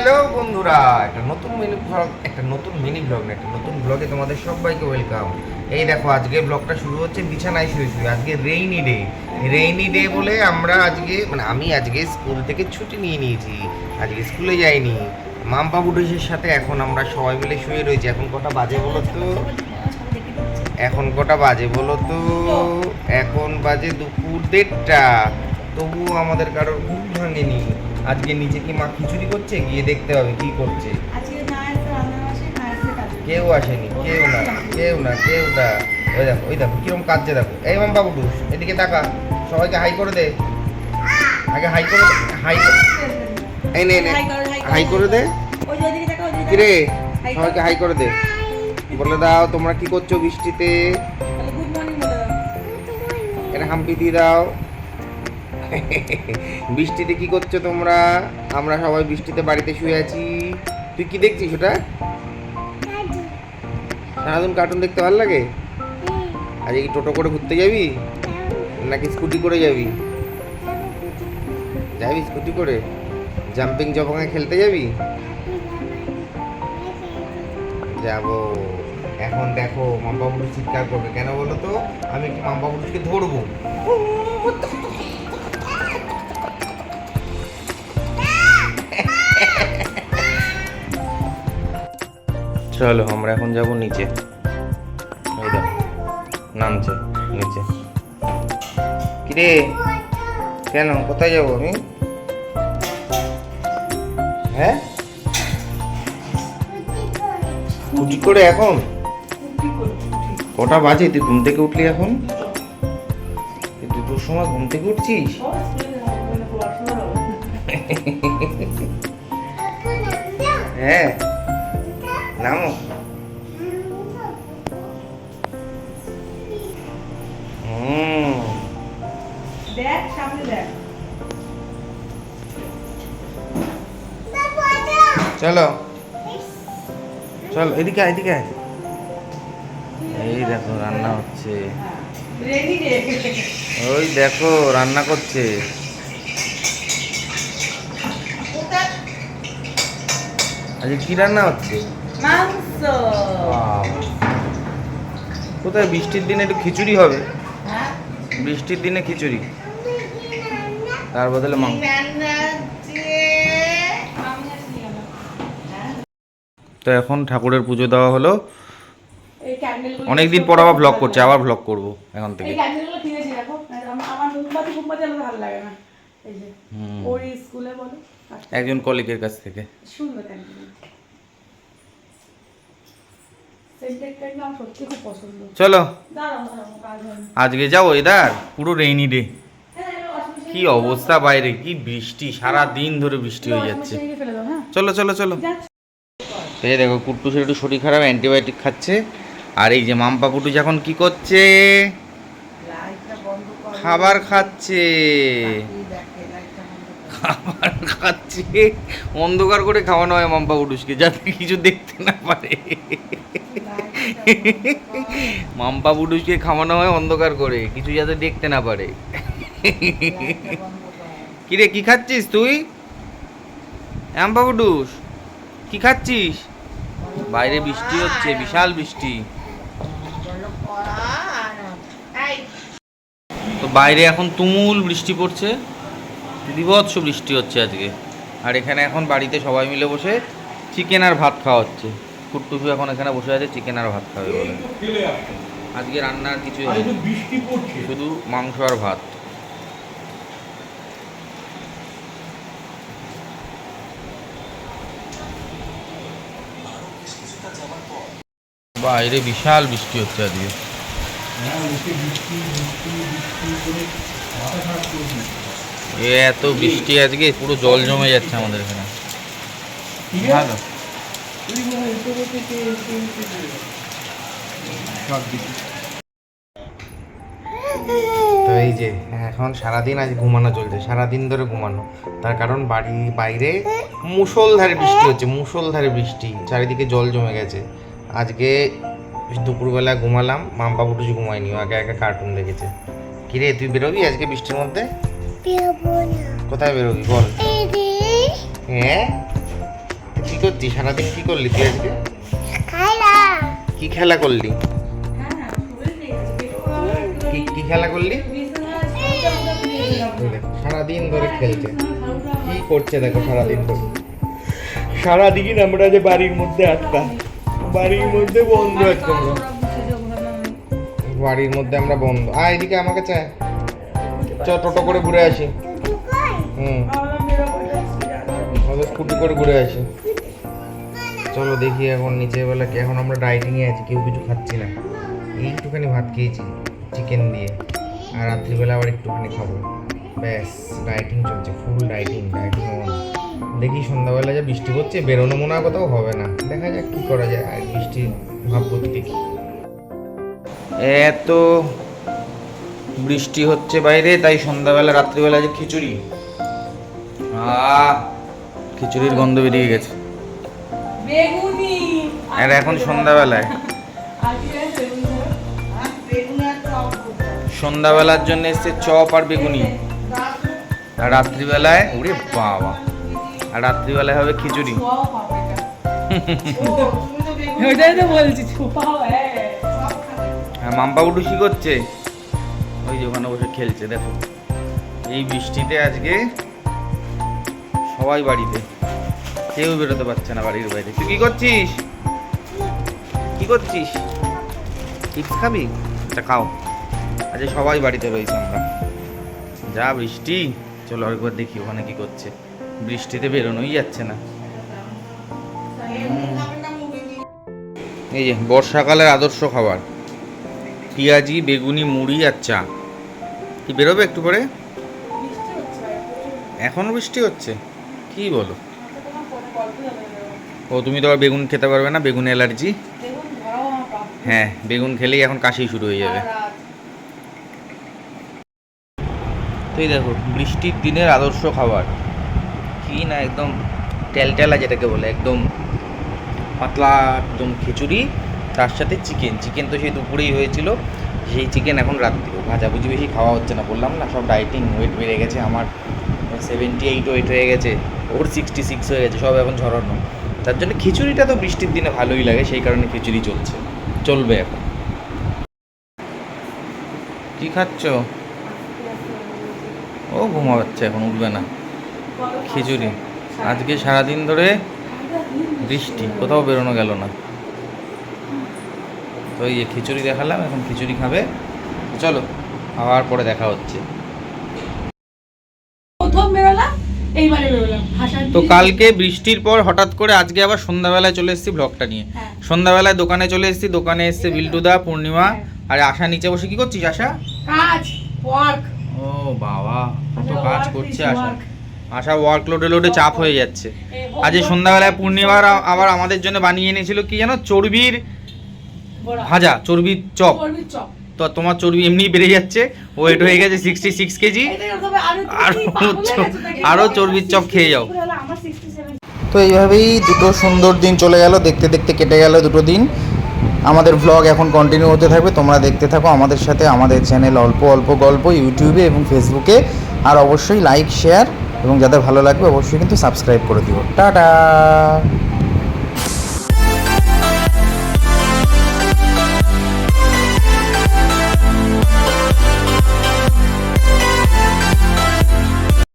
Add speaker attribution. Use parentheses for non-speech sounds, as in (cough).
Speaker 1: Hello বন্ধুরা, একটা নতুন মিনি ব্লগ একটা নতুন মিনি ব্লগ না, একটা নতুন ব্লগে তোমাদের সবাইকে ওয়েলকাম এই দেখো, আজকে ব্লগটা শুরু হচ্ছে বিছানায় শুয়ে শুয়ে, আজকে রেইনি ডে রেইনি ডে বলে আমরা আজকে মানে আমি আজকে স্কুল থেকে ছুটি নিয়ে নিয়েছি, আজকে স্কুলে যাইনি। মাম্পা বুডুসের সাথে, এখন আমরা সবাই মিলে শুয়ে রয়েছি। এখন কটা বাজে বলো তো? এখন কটা বাজে বলো তো? এখন বাজে দুপুর দেড়টা। তবুও আমাদের কারোর ঘুম ভাঙেনি। আজকে নিচে কি মা খিচুড়ি করছে? গিয়ে দেখতে হবে কি করছে। কেউ আসেনি কেউ না কেউ না কেউ না। ওই দেখো ওই দেখো কিরম কাঁদছে দেখো। এই মাম বাবু এদিকে তাকা সবাইকে হাই করে দে। আগে হাই করে হাই এই নে নে
Speaker 2: হাই করো,
Speaker 1: দে। কিরে সবাইকে হাই করে দে। বলে দাও তোমরা কি করছ বৃষ্টিতে? এটা হাম্পি দিয়ে দাও। বৃষ্টিতে কি করছ তোমরা আমরা সবাই বৃষ্টিতে বাড়িতে শুয়ে আছি তুই কি দেখছিস ওটা সারাদিন কার্টুন দেখতে ভালো লাগে আজকে কি টোটো করে ঘুরতে যাবি নাকি স্কুটি করে যাবি যাবি স্কুটি করে জাম্পিং জপাঙে খেলতে যাবি যাব এখন দেখো মাম্পা পুরুষ চিৎকার করবে কেন বলো তো আমি একটু মাম্পা পুরুষকে ধরবো চলো আমরা এখন যাব নিচে। এই দেখো নামছে নিচে। কিরে কেন কোথায় যাব আমি? হ্যাঁ? ছুটি করে এখন? কটা বাজে তুই ঘুম থেকে উঠলি এখন? তুই দুটোর সময় ঘুম থেকে উঠছিস? (laughs) হ্যাঁ। নামো হুম
Speaker 2: দেখ সামনে দেখ
Speaker 1: চলো চল এদিকে আয়, এদিকে আয়। এই দেখো রান্না হচ্ছে। ওই দেখো রান্না করছে। আজকে কি রান্না হচ্ছে?
Speaker 2: মাংস।
Speaker 1: কোথায় বৃষ্টির দিনে একটু খিচুড়ি হবে?
Speaker 2: হ্যাঁ
Speaker 1: বৃষ্টির দিনে খিচুড়ি। তার বদলে মাংস। তো এখন ঠাকুরের পুজো দেওয়া হলো।
Speaker 2: এই ক্যান্ডেলগুলো
Speaker 1: অনেকদিন পর আবার ব্লগ করছে আবার ব্লগ করব এখন থেকে।
Speaker 2: এই ক্যান্ডেলগুলো কিনেছি দেখো। আমার
Speaker 1: চলো। আজকে যাও ওয়েদার পুরো রেইনি ডে
Speaker 2: হ্যাঁ, washing machine
Speaker 1: কি অবস্থা বাইরে কি বৃষ্টি সারা দিন ধরে বৃষ্টি হয়ে যাচ্ছে।
Speaker 2: হ্যাঁ।
Speaker 1: চলো চলো চলো। এই দেখো কুট্টুসের একটু শরীর খারাপ অ্যান্টিবায়োটিক খাচ্ছে। আর এই যে মাম্পা কুটু যখন কি করছে। খাবার খাচ্ছে
Speaker 2: এই দেখে, লাইটটা বন্ধ করো।
Speaker 1: খাবার খাচ্ছে। অন্ধকার করে খাওয়ানো হয় মাম্পা উডুসকে যাতে কিছু দেখতে না পারে। মাম্পা বুডুসকে খাওয়ানো হয় অন্ধকার করে, কিছু যাতে দেখতে না পারে। কিরে, কি খাচ্ছিস তুই? মাম্পা বুডুস কি খাচ্ছিস? বাইরে বৃষ্টি হচ্ছে, বিশাল বৃষ্টি। তো বাইরে এখন তুমুল বৃষ্টি পড়ছে। বিভৎস বৃষ্টি হচ্ছে আজকে। আর এখানে এখন বাড়িতে সবাই মিলে বসে চিকেন আর ভাত খাওয়া হচ্ছে। কুট্টুসু এখন এখানে বসে আছে চিকেন আর ভাত খাবে বলে। আজকে রান্না আর কিছু
Speaker 3: বৃষ্টি পড়ছে।
Speaker 1: শুধু মাংস আর ভাত। বাইরে বিশাল বৃষ্টি হচ্ছে আজকে। এ এত বৃষ্টি আজকে, পুরো জল জমে যাচ্ছে আমাদের এখানে। তো এই যে, এখন সারাদিন আজ ঘুমানো চলছে, সারাদিন ধরে ঘুমানো। তার কারণ বাড়ি, বাইরে মুষলধারে বৃষ্টি হচ্ছে, মুষলধারে বৃষ্টি। চারিদিকে জল জমে গেছে। আজকে দুপুরবেলা ঘুমালাম মাম্পা পুটুসি ঘুমায়নি একা একা কার্টুন দেখেছে। কিরে, তুই বেরোবি আজকে বৃষ্টির মধ্যে? কোথায় বেরোবি বল। হ্যাঁ করছিস? সারাদিন কি করলি তুই আজকে? কি খেলা করলি? কি কি খেলা করলি? সারাদিন ধরে খেলছে। কি করছে দেখো সারাদিন ধরে? সারাদিন আমরা যে বাড়ির মধ্যে আটকা। বাড়ির মধ্যে বন্ধ একদম। বাড়ির মধ্যে আমরা বন্ধ। আ এদিকে আমাকে চায়। চ টোটো করে ঘুরে আসি। হুম। স্কুটি করে ঘুরে আসি। চলো দেখি এখন নিচে বেলা এখন আমরা ডাইটিংয়ে আছি, কেউ কিছু খাচ্ছি না। এইটুখানি ভাত খেয়েছি চিকেন দিয়ে। আর রাত্রিবেলা আবার একটুখানি খাব। ব্যাস, ডাইটিং চলছে ফুল ডাইটিং ডাইটিং দেখি সন্ধ্যাবেলা যা বৃষ্টি হচ্ছে বেরোনো মনে হয় কোথাও হবে না। দেখা যাক কি করা যায়, আর বৃষ্টি ভাবগতি দেখি। এত বৃষ্টি হচ্ছে বাইরে তাই সন্ধ্যাবেলা রাত্রিবেলা যে খিচুড়ি। খিচুড়ির গন্ধ বেরিয়ে গেছে। আর এখন সন্ধ্যাবেলায়। সন্ধ্যাবেলার জন্য এসছে চপ আর বেগুনি। আর রাত্রিবেলায় ওরে বাবা। আর রাত্রিবেলায় হবে খিচুড়ি।
Speaker 2: তো বলছি
Speaker 1: মাম্পা উঠু কি করছে? ওই যে ওখানে বসে খেলছে দেখো। এই বৃষ্টিতে আজকে সবাই বাড়িতে। কেউ বেরোতে পারছে না বাড়ির বাইরে। তুই কি করছিস? কি করছিস? চিপস খাবি? আচ্ছা খাও। আজকে সবাই বাড়িতে রয়েছে আমরা। যা বৃষ্টি চলো আরেকবার দেখি ওখানে কি করছে। বৃষ্টিতে বেরোনোই যাচ্ছে না। এই যে বর্ষাকালের আদর্শ খাবার। পেঁয়াজি বেগুনি মুড়ি আর চা। কি বেরোবে একটু পরে?
Speaker 2: বৃষ্টি হচ্ছে
Speaker 1: এখনও বৃষ্টি হচ্ছে? কি বলো? ও, তুমি তো আবার বেগুন খেতে পারবে না, বেগুন অ্যালার্জি? হ্যাঁ বেগুন খেলেই এখন কাশি শুরু হয়ে যাবে। তো এই দেখো, বৃষ্টির দিনের আদর্শ খাবার। কি না একদম টেলটেলা যেটাকে বলে, একদম পাতলা একদম খিচুড়ি, তার সাথে চিকেন। চিকেন তো সেই দুপুরেই হয়েছিল। সেই চিকেন এখন রাত্রিও ভাজাভুজি বেশি খাওয়া হচ্ছে না। বললাম না, সব ডাইটিং ওয়েট বেড়ে গেছে আমার। সেভেন্টি এইট ওয়েট হয়ে গেছে। ওর সিক্সটি সিক্স হয়ে গেছে, সব এখন ঝরানো। তার জন্য খিচুড়িটা তো বৃষ্টির দিনে ভালোই লাগে, সেই কারণে খিচুড়ি চলছে। চলবে এখন। কি খাচ্ছ? ও ঘুমাচ্ছে এখন, উঠবে না। খিচুড়ি। আজকে সারাদিন ধরে বৃষ্টি, কোথাও বেরোনো গেল না। তো এই খিচুড়ি দেখালাম এখন খিচুড়ি খাবে। চলো আবার পরে দেখা হচ্ছে। তো কালকে বৃষ্টির পর হঠাৎ করে আজকে আবার সন্ধ্যাবেলায় চলে এসেছি ব্লগটা নিয়ে।
Speaker 2: হ্যাঁ।
Speaker 1: সন্ধ্যাবেলায় দোকানে চলে এসেছি দোকানে এসছে বিল্টুদা পূর্ণিমা। আর আশা নিচে বসে কি করছিস আশা?
Speaker 2: কাজ ওয়ার্ক
Speaker 1: ও বাবা কত কাজ করছে আশা। আশা ওয়ার্ক লোডে লোডে চাপ হয়ে যাচ্ছে। আজ সন্ধ্যাবেলায় পূর্ণিমার আবার আমাদের জন্য বানিয়ে এনেছিল কি জানো চর্বির ভাজা চর্বির চপ।
Speaker 2: চর্বির চপ।
Speaker 1: তো তোমার চর্বি এমনিই বেড়ে যাচ্ছে ওয়েট হয়ে গেছে সিক্সটি সিক্স কেজি
Speaker 2: এটাই তবে আরও
Speaker 1: আরও
Speaker 2: কি পাগল হয়ে
Speaker 1: চ-
Speaker 2: গেছে নাকি?
Speaker 1: আরও চর্বির চপ খেয়ে যাও।
Speaker 2: দুপুরবেলা আমার 67
Speaker 1: তো এইভাবেই দুটো সুন্দর দিন চলে গেল দেখতে দেখতে কেটে গেল দুটো দিন। আমাদের ভ্লগ এখন কন্টিনিউ হতে থাকবে তোমরা দেখতে থাকো আমাদের সাথে আমাদের চ্যানেল অল্প অল্প গল্প ইউটিউবে এবং ফেসবুকে। আর অবশ্যই লাইক শেয়ার এবং যাদের ভালো লাগবে অবশ্যই কিন্তু সাবস্ক্রাইব করে দিও। টাটা!